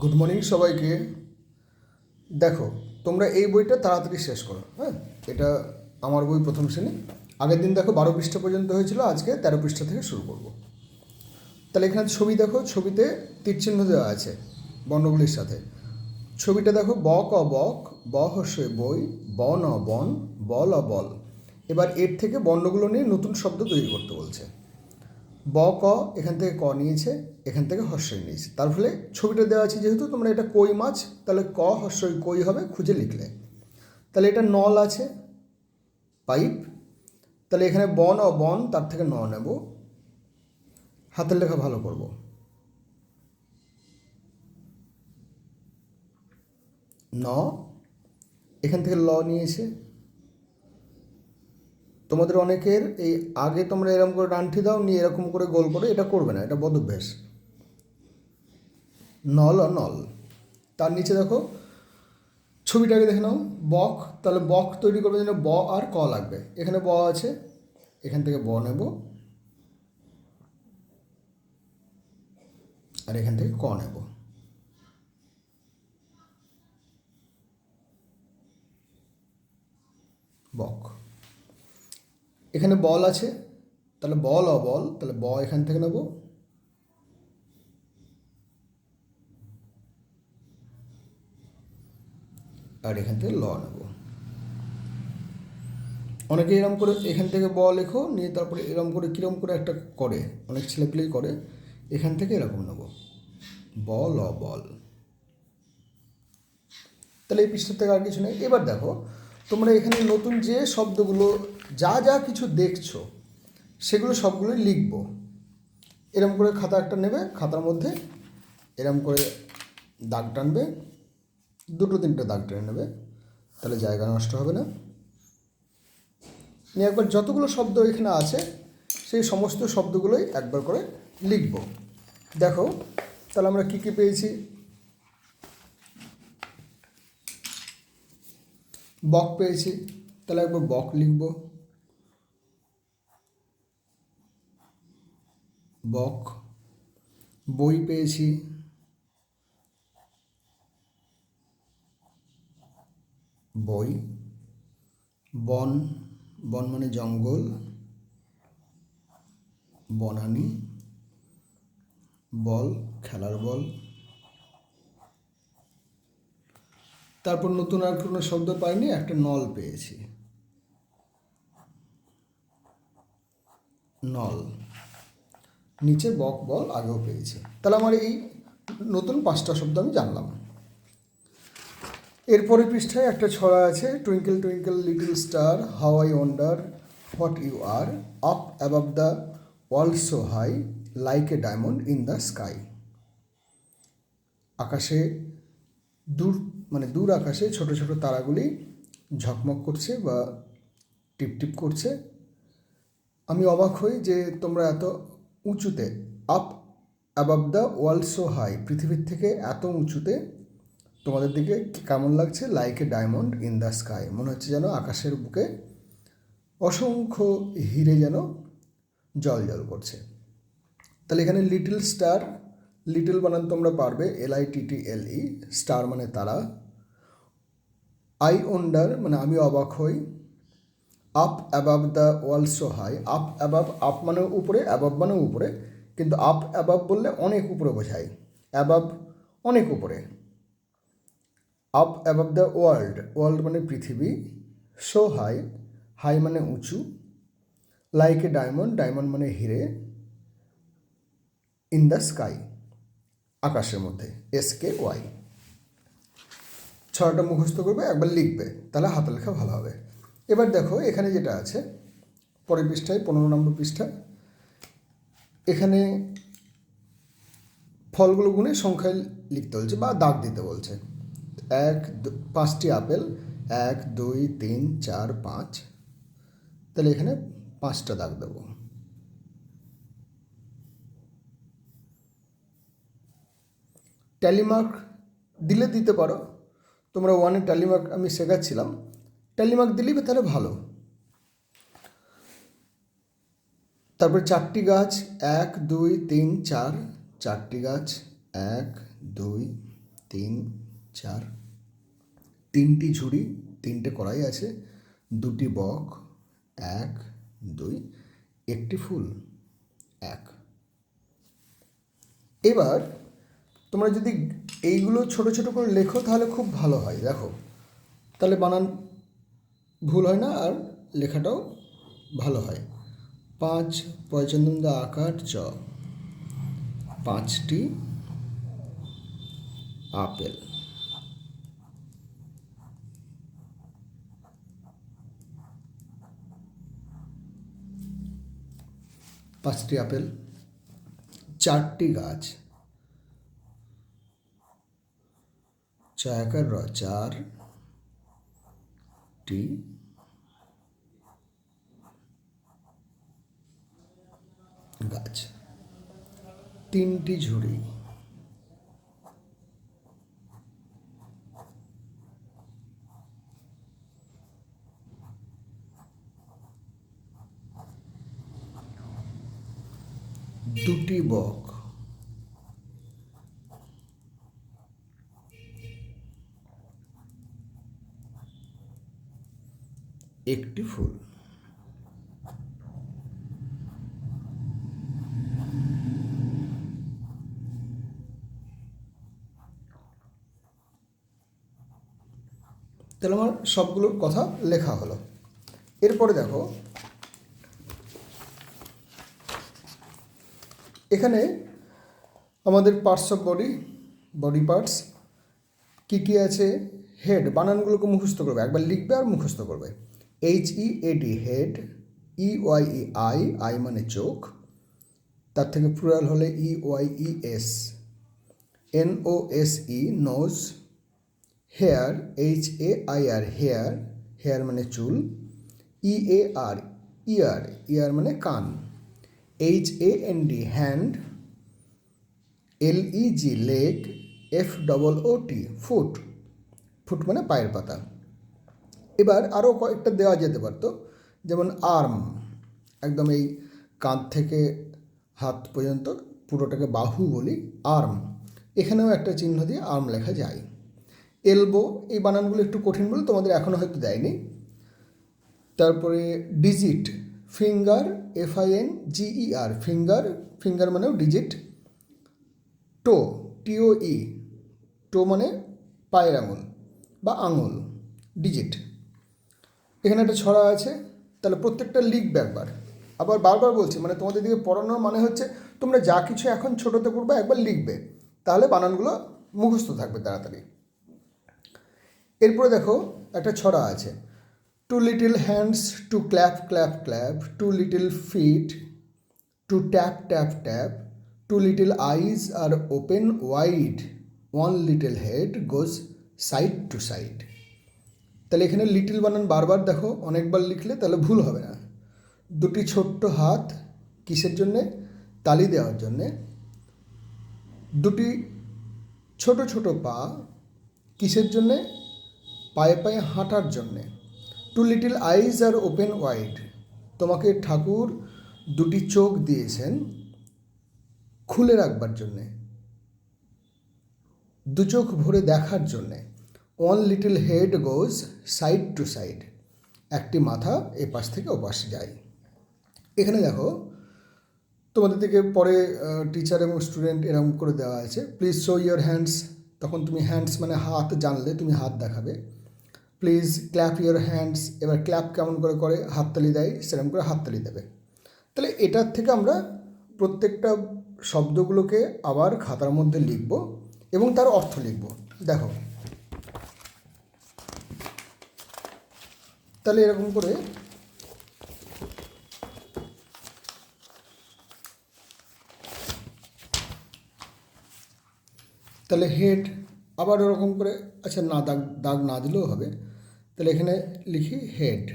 Good morning সবাইকে। দেখো, তোমরা এই বইটা তাড়াতাড়ি শেষ করো হ্যাঁ? এটা আমার বই প্রথম শ্রেণি। আগের দিন দেখো বারো পৃষ্ঠা পর্যন্ত হয়েছিল, আজকে তেরো পৃষ্ঠা থেকে শুরু করব। তাহলে এখানে ছবি দেখো, ছবিতে তীরচিহ্ন দেওয়া আছে বর্ণগুলির সাথে। ছবিটা দেখো ব ক বক ব হস্যই বই ব ন বন বল বল এবার এর থেকে বর্ণগুলো নিয়ে নতুন শব্দ তৈরি করতে বলছে। ব, ক এখান থেকে ক নিয়েছে, এখান থেকে হর্ষই নিয়েছে। তার ফলে ছবিটা দেওয়া আছে যেহেতু তোমরা এটা কই মাছ, তাহলে ক, হর্ষই, কই হবে খুঁজে লিখলে। তাহলে এটা নল আছে, পাইপ। তাহলে এখানে বন ও বন, তার থেকে ন নেব। হাতের লেখা ভালো করব। ন, এখান থেকে ল নিয়েছে। তোমাদের অনেকের এই আগে তোমরা এরকম করে ডান্ঠি দাও, নিয়ে এরকম করে গোল করে, এটা করবে না, এটা বদভ্যাস। নল নল। তার নিচে দেখো, ছবিটাকে দেখে নাও, বক, তাহলে বক তৈরি করবে জন্য ব আর ক লাগবে। এখানে ব আছে, এখান থেকে ব নেব। আর এখান থেকে ক নেব। বক। এখানে বল আছে, তাহলে বল অ বল তাহলে ব এখান থেকে নেব। আর এখান থেকে ল নেব। অনেকে এরম করে এখান থেকে ব লেখো, নিয়ে তারপরে এরম করে, কীরম করে একটা করে, অনেক ছেলেপিলেই করে, এখান থেকে এরকম নেব। বল অ বল তাহলে এই পৃষ্ঠা থেকে আর কিছু নেই। এবার দেখো, তোমরা এখানে নতুন যে শব্দগুলো যা যা কিছু দেখছ, সেগুলো সবগুলোই লিখব। এরম করে খাতা একটা নেবে, খাতার মধ্যে এরম করে দাগ টানবে, দুটো তিনটে দাগ টেনে নেবে, তাহলে জায়গা নষ্ট হবে না। নিয়ে একবার যতগুলো শব্দ এখানে আছে, সেই সমস্ত শব্দগুলোই একবার করে লিখব। দেখো, তাহলে আমরা কী কী পেয়েছি? বক পেয়েছি, তাহলে একবার বক লিখব। বক, বই পেয়েছি। বই, বন বন মানে জঙ্গল। বনানি, বল, খেলার বল। তারপর নতুন আর কোনো শব্দ পাইনি, একটা নল পেয়েছি। নল। নিচে বক বল আগেও পেয়েছে। তাহলে আমার এই নতুন পাঁচটা শব্দ আমি জানলাম। এরপরে পৃষ্ঠায় একটা ছড়া আছে twinkle twinkle little star how I wonder what you are up above the world so high like a diamond in the sky আকাশে দূর মানে দূর আকাশে ছোট ছোট তারাগুলি ঝকমক করছে বা টিপটিপ করছে। আমি অবাক হই যে তোমরা এত উঁচুতে up above the world so high পৃথিবীর থেকে এত উঁচুতে তোমাদের দিকে কেমন লাগছে? Like a diamond in the sky মনে হচ্ছে যেন আকাশের বুকে অসংখ্য হিরে যেন জল জল করছে। তাহলে এখানে লিটল স্টার লিটল বানান তোমরা পারবে L I T T L E star মানে তারা। আই ওন্ডার মানে আমি অবাক হই। Up above the world so high up above up মানে উপরে অ্যাবাভ মানে উপরে, কিন্তু আপ অ্যাবাভ বললে অনেক উপরে বোঝায় অ্যাবাভ অনেক উপরে। Up above the world world মানে পৃথিবী সো হাই হাই মানে উঁচু লাইক এ ডায়মন্ড ডায়মন্ড মানে হিরে ইন দ্য স্কাই আকাশের মধ্যে এস কে ওয়াই ছয়টা মুখস্থ করবে, একবার লিখবে, তাহলে হাতে লেখা ভালো হবে। এবার দেখো, এখানে যেটা আছে, পরের পৃষ্ঠায়, পনেরো নম্বর পৃষ্ঠা, এখানে ফলগুলো গুনে সংখ্যায় লিখতে বলছে বা দাগ দিতে বলছে। এক পাঁচটি আপেল, এক, দুই, তিন, চার, পাঁচ, তাহলে এখানে পাঁচটা দাগ দেবো। ট্যালিমার্ক দিলে দিতে পারো, তোমরা ওয়ানে ট্যালিমার্ক আমি শেখাচ্ছিলাম। ট্যালিমার্ক দিলেই তাহলে ভালো। তারপরে চারটি গাছ, এক, দুই, তিন, চার। চারটি গাছ, এক, দুই, তিন, চার। তিনটি ঝুড়ি, তিনটে কড়াই আছে, দুটি বক, এক, দুই, একটি ফুল, এক। এবার তোমরা যদি এইগুলো ছোট ছোট করে লেখো তাহলে খুব ভালো হয়, দেখো। তাহলে বানান ভুল হয় না আর লেখাটাও ভালো হয়। পাঁচ পয়চন্দা আকার চ। পাঁচটি আপেল। পাঁচটি আপেল। চারটি গাছ। চায়াকার র, চার। টি গাছ তিনটি ঝুড়ি। দুটি বক। একটি ফুল। তাহলে আমার সবগুলোর কথা লেখা হলো। এরপরে দেখো, এখানে আমাদের parts of body body parts কী কী আছে? হেড বানানগুলোকে মুখস্থ করবে, একবার লিখবে আর মুখস্থ করবে। H E A D head E Y E eye eye মানে চোখ। তার থেকে প্লুরাল হলে E Y E S N O S E nose hair H A I R hair hair মানে চুল। E A R ear ear মানে কান। H A N D hand L E G leg F double O T foot foot মানে পায়ের পাতা। এবার আরও কয়েকটা দেওয়া যেতে পারতো। যেমন আর্ম একদম এই কাঁধ থেকে হাত পর্যন্ত পুরোটাকে বাহু বলি আর্ম এখানেও একটা চিহ্ন দিয়ে আর্ম লেখা যায়। এলবো এই বানানগুলো একটু কঠিন বলে তোমাদের এখনও হয়তো দেয়নি। তারপরে digit finger F I N G E R finger finger মানেও digit toe T O E toe মানে পায়ের আঙুল বা আঙুল ডিজিট এখানে একটা ছড়া আছে, তাহলে প্রত্যেকটা লিখবে একবার আবার বারবার বলছি মানে তোমাদের দিকে পড়ানোর মানে হচ্ছে তোমরা যা কিছু এখন ছোটোতে পড়বে একবার লিখবে, তাহলে বানানগুলো মুখস্থ থাকবে তাড়াতাড়ি। এরপরে দেখো, একটা ছড়া আছে two little hands to clap clap clap two little feet to tap tap tap two little eyes are open wide one little head goes side to side তাহলে এখানে লিটিল বানান বারবার দেখো, অনেকবার লিখলে তাহলে ভুল হবে না। দুটি ছোট্ট হাত কিসের জন্যে? তালি দেওয়ার জন্যে। দুটি ছোট ছোট পা কিসের জন্যে? পায়ে পায়ে হাঁটার জন্যে। Two little eyes are open wide তোমাকে ঠাকুর দুটি চোখ দিয়েছেন, খুলে রাখবার জন্যে। দু চোখ ভরে দেখার জন্যে। One little head goes side to side একটি মাথা এপাশ থেকে ওপাশ যায়। এখানে দেখো, তোমাদের থেকে পরে টিচার এবং স্টুডেন্ট এরকম করে দেওয়া আছে। প্লিজ শো ইয়োর হ্যান্ডস তখন তুমি হ্যান্ডস মানে হাত জানলে তুমি হাত দেখাবে। প্লিজ ক্ল্যাপ ইয়োর হ্যান্ডস এবার ক্ল্যাপ কেমন করে করে? হাততালি দেয়, সেরকম করে হাততালি দেবে। তাহলে এটার থেকে আমরা প্রত্যেকটা শব্দগুলোকে আবার খাতার মধ্যে লিখব এবং তার অর্থ লিখব। দেখো তাহলে এরকম করে তাহলে হেড আবার ওরকম করে আচ্ছা না, দাগ দাগ না দিলেও হবে। তাহলে এখানে লিখি head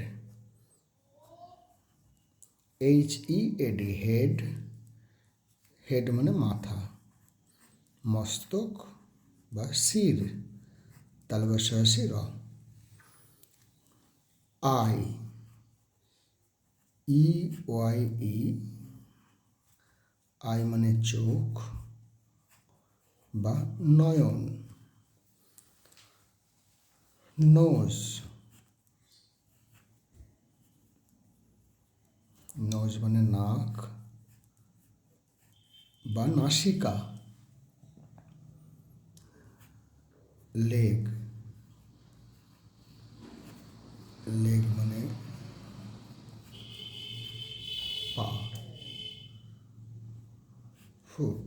H E A D head head মানে মাথা। মস্তক বা শির। তালবাসী র eye E Y E eye মানে চোখ বা নয়ন। নোজ নোজ মানে নাক বা নাসিকা। লেগ লেগ মানে পা ফুট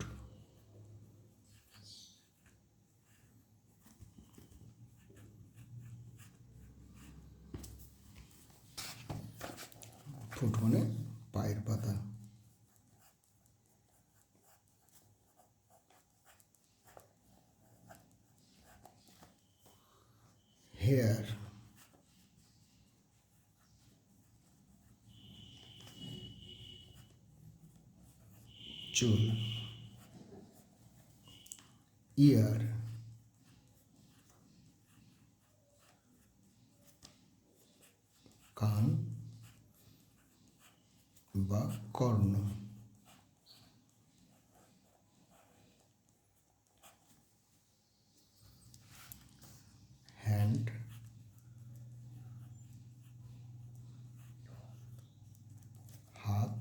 ফুট মানে পায়ের পাতা হেয়ার চুল ইয়ার কান বা কর্ণ হ্যান্ড হাত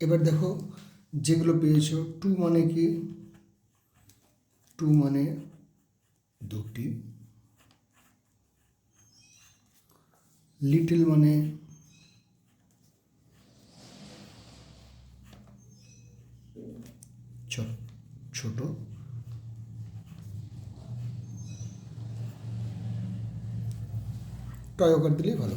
এবার দেখো যেগুলো পেয়েছ, টু মানে কি? টু মানে দুটি। লিটল মানে ছোট। টয় ওকার দিলেই ভালো।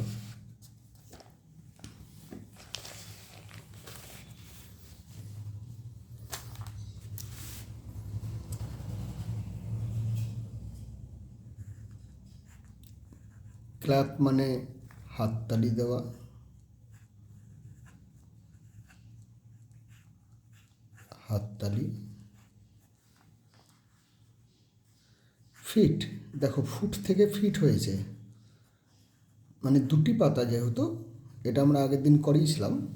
ক্ল্যাপ মানে হাততালি দেওয়া। হাততালি। ফিট, দেখো ফুট থেকে ফিট হয়েছে। মানে দুটি পাতা যেহেতু, এটা আমরা আগের দিন করিয়েছিলাম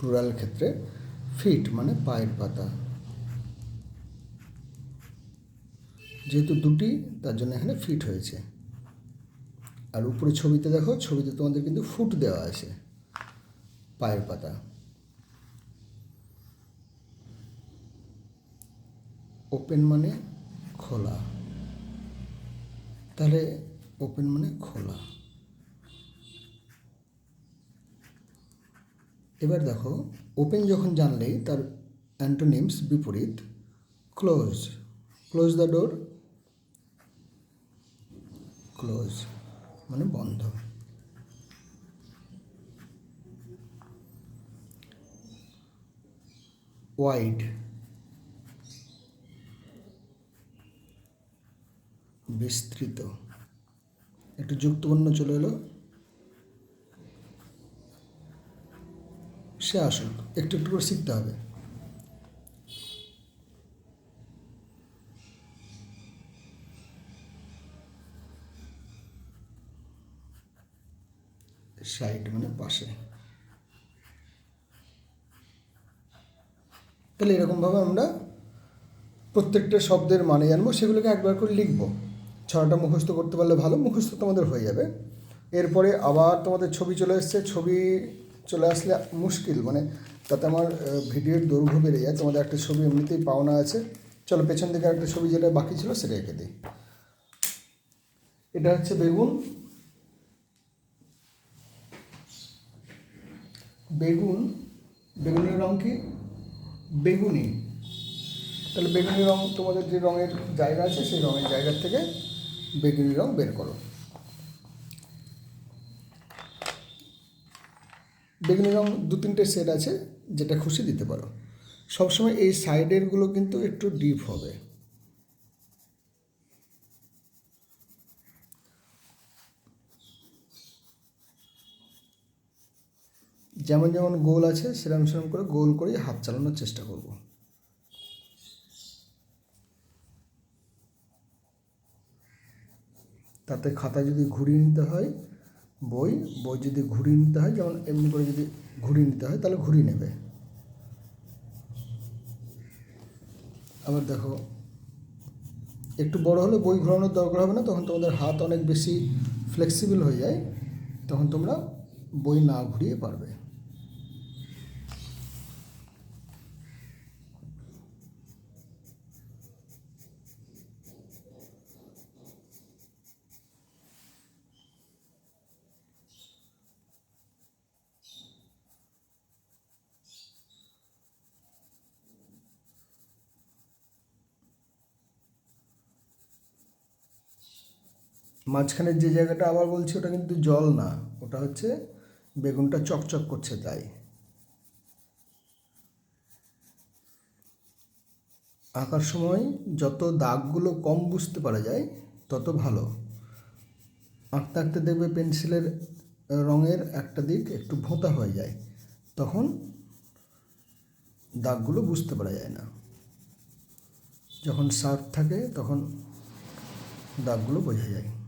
প্লুরাল ক্ষেত্রে। ফিট মানে পায়ের পাতা। যেহেতু দুটি, তার জন্য এখানে ফিট হয়েছে। আর উপরে ছবিতে দেখো, ছবিতে তোমাদের কিন্তু ফুট দেওয়া আছে, পায়ের পাতা। ওপেন মানে খোলা। তাহলে ওপেন মানে খোলা। এবার দেখো ওপেন যখন জানলেই তার অ্যান্টোনিমস বিপরীত close close the door close মানে বন্ধ। ওয়াইড বিস্তৃত। একটু যুক্তবর্ণ চলে এলো। সে আসুক, একটু একটু করে শিখতে হবে। সাইড মানে পাশে। তাহলে এরকমভাবে আমরা প্রত্যেকটা শব্দের মানে জানব, সেগুলোকে একবার করে লিখব। ছড়াটা মুখস্থ করতে পারলে ভালো, মুখস্থ তোমাদের হয়ে যাবে। এরপরে আবার তোমাদের ছবি চলে এসছে, ছবি চলে আসলে মুশকিল মানে তাতে আমার ভিডিওর দৈর্ঘ্য বেড়ে যায়, তোমাদের একটা ছবি এমনিতেই পাওনা আছে। চলো পেছন দিকে একটা ছবি যেটা বাকি ছিল, সেটা এঁকে দিই। এটা হচ্ছে বেগুন। বেগুন, বেগুনের রং কি? বেগুনি। তাহলে বেগুনি রং তোমাদের যে রঙের জায়গা আছে, সেই রঙের জায়গা থেকে বেগুনি রং বের করো। বেগুনি রং দু তিনটে সেট আছে, যেটা খুশি দিতে পারো। সবসময় এই সাইডেরগুলো কিন্তু একটু ডিপ হবে। যেমন যেমন গোল আছে সেরকম সেরকম করে গোল করেই হাত চালানোর চেষ্টা করব। তাতে খাতা যদি ঘুরিয়ে নিতে হয়, বই বই যদি ঘুরিয়ে নিতে হয়, যেমন এমনি করে যদি ঘুরিয়ে নিতে হয়, তাহলে ঘুরিয়ে নেবে। আবার দেখো, একটু বড় হলে বই ঘোরানোর দরকার হবে না, তখন তোমাদের হাত অনেক বেশি ফ্লেক্সিবল হয়ে যায়, তখন তোমরা বই না ঘুরিয়ে পারবে। মাঝখানের যে জায়গাটা আবার বলছি, ওটা কিন্তু জল না, ওটা হচ্ছে বেগুনটা চকচক করছে তাই। আঁকার সময় যত দাগগুলো কম বুঝতে পারা যায়, তত ভালো। আঁকতে আঁকতে দেখবে পেন্সিলের রঙের একটা দিক একটু ভোঁতা হয়ে যায়, তখন দাগগুলো বুঝতে পারা যায় না। যখন শার্প থাকে, তখন দাগগুলো বোঝা যায়।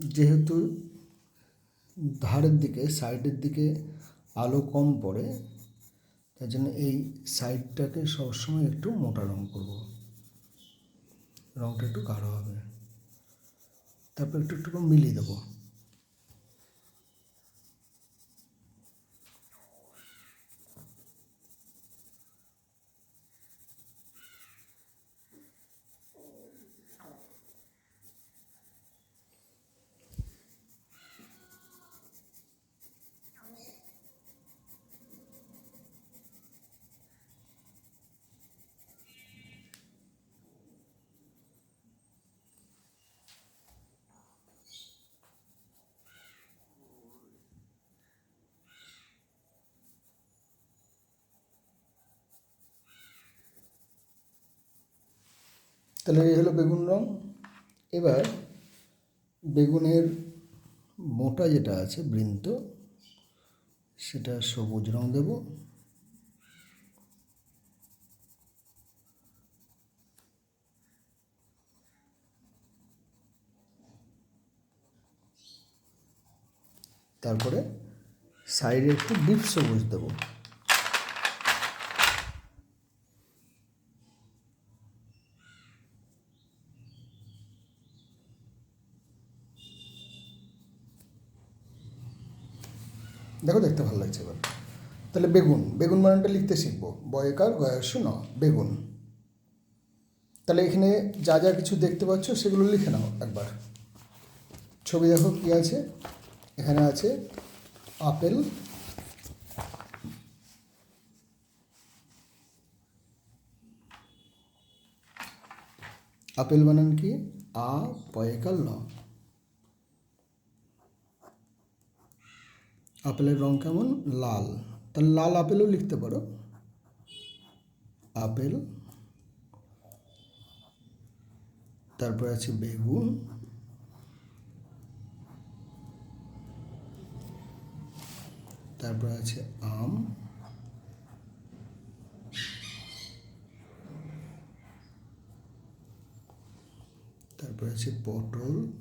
যেহেতু ধারের দিকে, সাইডের দিকে আলো কম পড়ে, তার জন্য এই সাইডটাকে সবসময় একটু মোটা রং করব। রংটা একটু গাঢ় হবে। তারপর একটু একটু মিলিয়ে দেবো। তাহলে এই হলো বেগুন রং। এবার বেগুনের মোটা যেটা আছে বৃন্ত, সেটা সবুজ রং দেব। তারপরে সাইডে একটু ডিপ সবুজ দেবো। দেখো দেখতে ভালো লাগছে এবার। তাহলে বেগুন বেগুন বানানটা লিখতে শিখব। বয়কার, গয়াসু, ন, বেগুন। তাহলে এখানে যা যা কিছু দেখতে পাচ্ছ সেগুলো লিখে নাও একবার। ছবি দেখো কী আছে? এখানে আছে আপেল আপেল বানান কি? আ পয়কাল ন। আপেলের রং কেমন? লাল। তাহলে লাল আপেলও লিখতে পারো। আপেল। তারপরে আছে বেগুন। তারপরে আছে আম। তারপরে আছে পটল।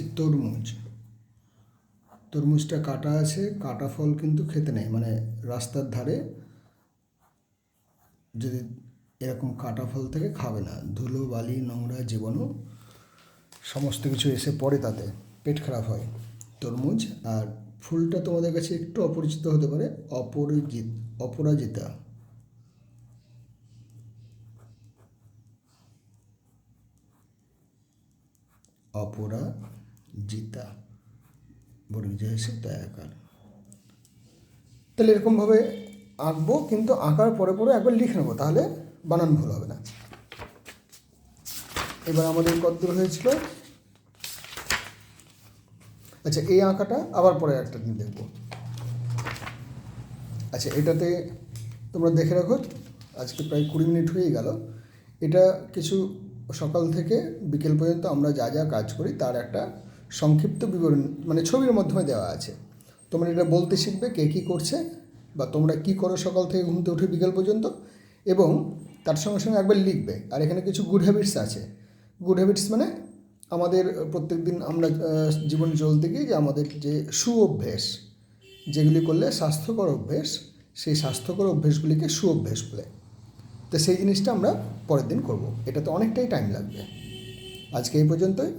আছে তরমুজ। তরমুজটা কাটা আছে, কাটা ফল কিন্তু খেতে নেই। মানে রাস্তার ধারে যদি এরকম কাটা ফল থেকে, খাবে না। ধুলো, বালি, নোংরা জীবাণু, সমস্ত কিছু এসে পড়ে তাতে। পেট খারাপ হয়। তরমুজ আর ফুলটা তোমাদের কাছে একটু অপরিচিত হতে পারে অপরিজিত। অপরাজিতা অপরাজিতা বর্গীয় এসে দয়াকার তাহলে এরকমভাবে আঁকবো, কিন্তু আঁকার পরে পরে একবার লিখে নেব, তাহলে বানান ভুল হবে না। এবার আমাদের কতদূর হয়েছিল। আচ্ছা এই আঁকাটা আবার পরে একটা দিন দেখব। আচ্ছা এটাতে তোমরা দেখে রাখো, আজকে প্রায় কুড়ি মিনিট হয়ে গেল। এটা কিছু সকাল থেকে বিকেল পর্যন্ত আমরা যা যা কাজ করি, তার একটা সংক্ষিপ্ত বিবরণ মানে ছবির মাধ্যমে দেওয়া আছে। তোমরা এটা বলতে শিখবে কে কী করছে বা তোমরা কী করো সকাল থেকে ঘুমতে উঠে বিকেল পর্যন্ত। এবং তার সঙ্গে সঙ্গে একবার লিখবে। আর এখানে কিছু গুড হ্যাবিটস আছে। গুড হ্যাবিটস মানে আমাদের প্রত্যেক দিন আমরা জীবনে চলতে গিয়ে যে আমাদের যে সু অভ্যেস যেগুলি করলে স্বাস্থ্যকর অভ্যেস, সেই স্বাস্থ্যকর অভ্যেসগুলিকে সু অভ্যেস বলে। তো সেই জিনিসটা আমরা পরের দিন করব। এটা তো অনেকটাই টাইম লাগবে। আজকে এই পর্যন্তই।